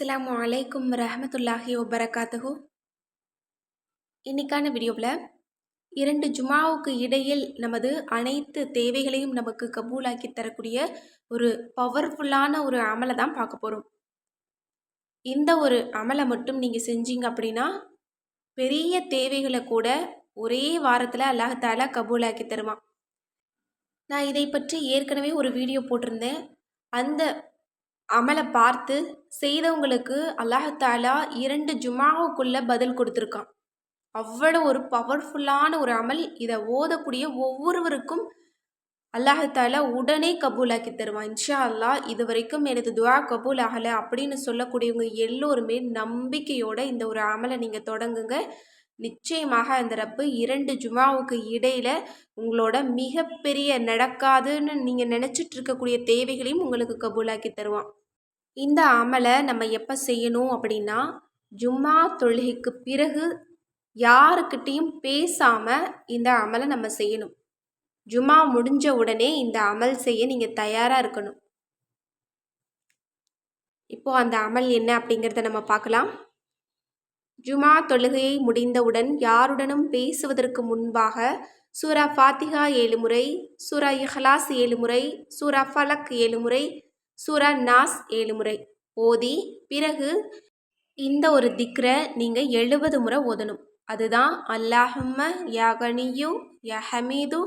அஸ்லாம் அலைக்கும் ரஹமத்துல்லாஹி வபரகாத்துஹூ. இன்னைக்கான வீடியோவில் இரண்டு ஜுமாவுக்கு இடையில் நமது அனைத்து தேவைகளையும் நமக்கு கபூலாக்கி தரக்கூடிய ஒரு பவர்ஃபுல்லான ஒரு அமலை தான் பார்க்க போகிறோம் இந்த ஒரு அமலை மட்டும் நீங்கள் செஞ்சீங்க அப்படின்னா பெரிய தேவைகளை கூட ஒரே வாரத்தில் அல்லாஹாலா கபூலாக்கி தருவான். நான் இதை பற்றி ஏற்கனவே ஒரு வீடியோ போட்டிருந்தேன். அந்த அமலை பார்த்து செய்தவங்களுக்கு அல்லாஹாலா இரண்டு ஜுமாவுக்குள்ளே பதில் கொடுத்துருக்கான். அவ்வளோ ஒரு பவர்ஃபுல்லான ஒரு அமல். இதை ஓதக்கூடிய ஒவ்வொருவருக்கும் அல்லாஹாலா உடனே கபூலாக்கி தருவான். இன்ஷா அல்லா இது வரைக்கும் எனது துவா கபூல் ஆகலை அப்படின்னு சொல்லக்கூடியவங்க எல்லோருமே நம்பிக்கையோட இந்த ஒரு அமலை நீங்கள் தொடங்குங்க. நிச்சயமாக அந்த ரப்பு இரண்டு ஜுமாவுக்கு இடையில் உங்களோட மிகப்பெரிய நடக்காதுன்னு நீங்கள் நினச்சிட்டு இருக்கக்கூடிய தேவைகளையும் உங்களுக்கு கபூலாக்கி தருவான். இந்த அமலை நம்ம எப்போ செய்யணும் அப்படின்னா ஜும்மா தொழுகைக்கு பிறகு யாருக்கிட்டேயும் பேசாமல் இந்த அமலை நம்ம செய்யணும். ஜும்மா முடிஞ்ச உடனே இந்த அமல் செய்ய நீங்கள் தயாராக இருக்கணும். இப்போது அந்த அமல் என்ன அப்படிங்கிறத நம்ம பார்க்கலாம். ஜுமா தொழுகையை முடிந்தவுடன் யாருடனும் பேசுவதற்கு முன்பாக சூரா ஃபாத்திகா ஏழு முறை சூரா இஹ்லாஸ் ஏழு முறை சூரா ஃபலக் ஏழு முறை சூரா நாஸ் ஏழு முறை. ஓதி பிறகு இந்த ஒரு திக்ரை நீங்கள் எழுபது முறை ஓதணும். அதுதான் அல்லாஹம்ம யா கனியு யா ஹமீது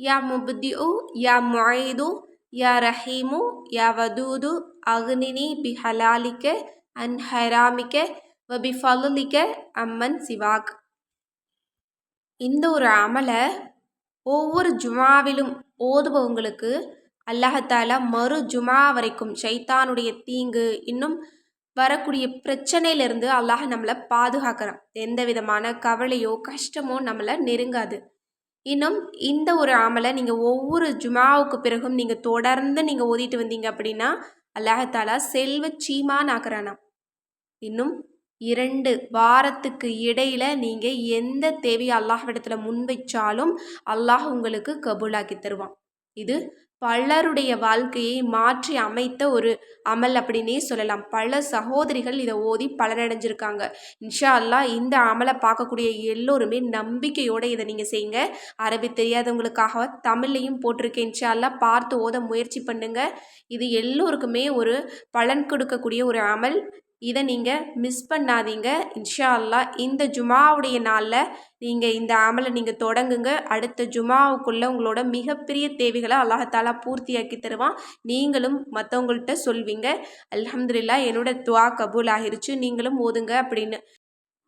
யா முபுத்யு யா முயது யா ரஹீமு யா வதூது அக்னினி பிஹலாலிக்க அன் ஹராமிக்க வபி ஃபலுலிக்க அம்மன் சிவாக் இந்த ஒரு அமலை ஒவ்வொரு ஜுமாவிலும் ஓதுபவங்களுக்கு அல்லாஹால மறு ஜுமா வரைக்கும் சைத்தானுடைய தீங்கு இன்னும் வரக்கூடிய பிரச்சனையிலேருந்து அல்லாஹ் நம்மளை பாதுகாக்கிறான். எந்த விதமான கவலையோ கஷ்டமோ நம்மளை நெருங்காது. இன்னும் இந்த ஒரு அமலை நீங்கள் ஒவ்வொரு ஜுமாவுக்கு பிறகும் நீங்கள் தொடர்ந்து நீங்கள் ஓதிட்டு வந்தீங்க அப்படின்னா அல்லாஹாலா செல்வ சீமான் ஆக்குறானா இன்னும் இரண்டு வாரத்துக்கு இடையில நீங்கள் எந்த தேவையை அல்லாஹ்விடத்தில் முன்வைச்சாலும் அல்லாஹ் உங்களுக்கு கபூலாக்கி தருவான். இது பலருடைய வாழ்க்கையை மாற்றி அமைத்த ஒரு அமல் அப்படின்னே சொல்லலாம். பல சகோதரிகள் இதை ஓதி பலனடைஞ்சிருக்காங்க. இன்ஷா அல்லா இந்த அமலை பார்க்கக்கூடிய எல்லோருமே நம்பிக்கையோடு இதை நீங்கள் செய்யுங்க. அரபி தெரியாதவங்களுக்காக தமிழ்லையும் போட்டிருக்கேன். இன்ஷா அல்லா பார்த்து ஓத முயற்சி பண்ணுங்கள் இது எல்லோருக்குமே ஒரு பலன் கொடுக்கக்கூடிய ஒரு அமல். இதை நீங்கள் மிஸ் பண்ணாதீங்க. இன்ஷா அல்லா இந்த ஜுமாவுடைய நாளில் நீங்கள் இந்த அமலை நீங்கள் தொடங்குங்க. அடுத்த ஜுமாவுக்குள்ளே உங்களோட மிகப்பெரிய தேவைகளை அல்லாஹாலா பூர்த்தியாக்கி தருவான். நீங்களும் மற்றவங்கள்ட்ட சொல்வீங்க. அலமதுல்லா என்னோட துவா கபூல் ஆகிருச்சு நீங்களும் ஓதுங்க அப்படின்னு.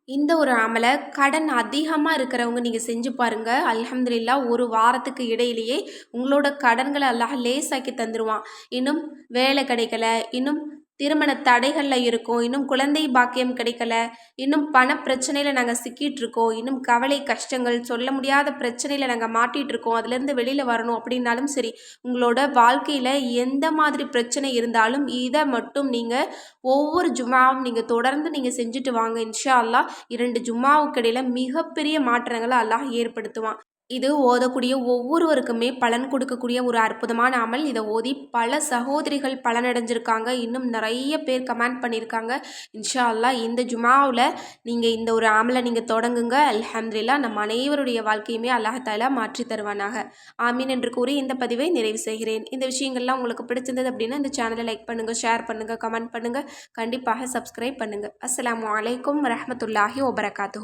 இந்த ஒரு அமலை கடன் அதிகமாக இருக்கிறவங்க நீங்கள் செஞ்சு பாருங்கள் அலமதுல்லா ஒரு வாரத்துக்கு இடையிலேயே உங்களோட கடன்களை அல்லாஹ் லேசாக்கி தந்துடுவான் இன்னும் வேலை கிடைக்கல. இன்னும் திருமண தடைகளில் இருக்கோம் இன்னும் குழந்தை பாக்கியம் கிடைக்கல இன்னும் பண பிரச்சனையில் நாங்கள் சிக்கிட்டு இருக்கோம் இன்னும் கவலை கஷ்டங்கள் சொல்ல முடியாத பிரச்சனையில் நாங்கள் மாட்டிகிட்டு இருக்கோம் அதுலேருந்து வெளியில் வரணும் அப்படின்னாலும் சரி உங்களோட வாழ்க்கையில் எந்த மாதிரி பிரச்சனை இருந்தாலும் இதை மட்டும் நீங்கள் ஒவ்வொரு ஜும்மாவும் நீங்கள் தொடர்ந்து நீங்கள் செஞ்சுட்டு வாங்க. இன்ஷா அல்லா இரண்டு ஜும்மாவுக்கு இடையில் மிகப்பெரிய மாற்றங்களை அல்லாஹ் ஏற்படுத்துவான். இது ஓதக்கூடிய ஒவ்வொருவருக்குமே பலன் கொடுக்கக்கூடிய ஒரு அற்புதமான அமல். இதை ஓதி பல சகோதரிகள் பலனடைஞ்சிருக்காங்க. இன்னும் நிறைய பேர் கமெண்ட் பண்ணியிருக்காங்க. இன்ஷா அல்லா இந்த ஜுமாவில் நீங்கள் இந்த ஒரு அமலை நீங்கள் தொடங்குங்க. அல்ஹம்துல்லா நம் அனைவருடைய வாழ்க்கையுமே அல்லாஹாலா மாற்றி தருவானாக. ஆமீன் என்று கூறி இந்த பதிவை நிறைவு செய்கிறேன். இந்த விஷயங்கள்லாம் உங்களுக்கு பிடிச்சிருந்தது அப்படின்னா இந்த சேனலை லைக் பண்ணுங்கள் ஷேர் பண்ணுங்கள் கமெண்ட் பண்ணுங்கள் கண்டிப்பாக சப்ஸ்கிரைப் பண்ணுங்கள் அஸ்லாம் வலைக்கம் வரமத்துல்லாஹி வபரகாத்து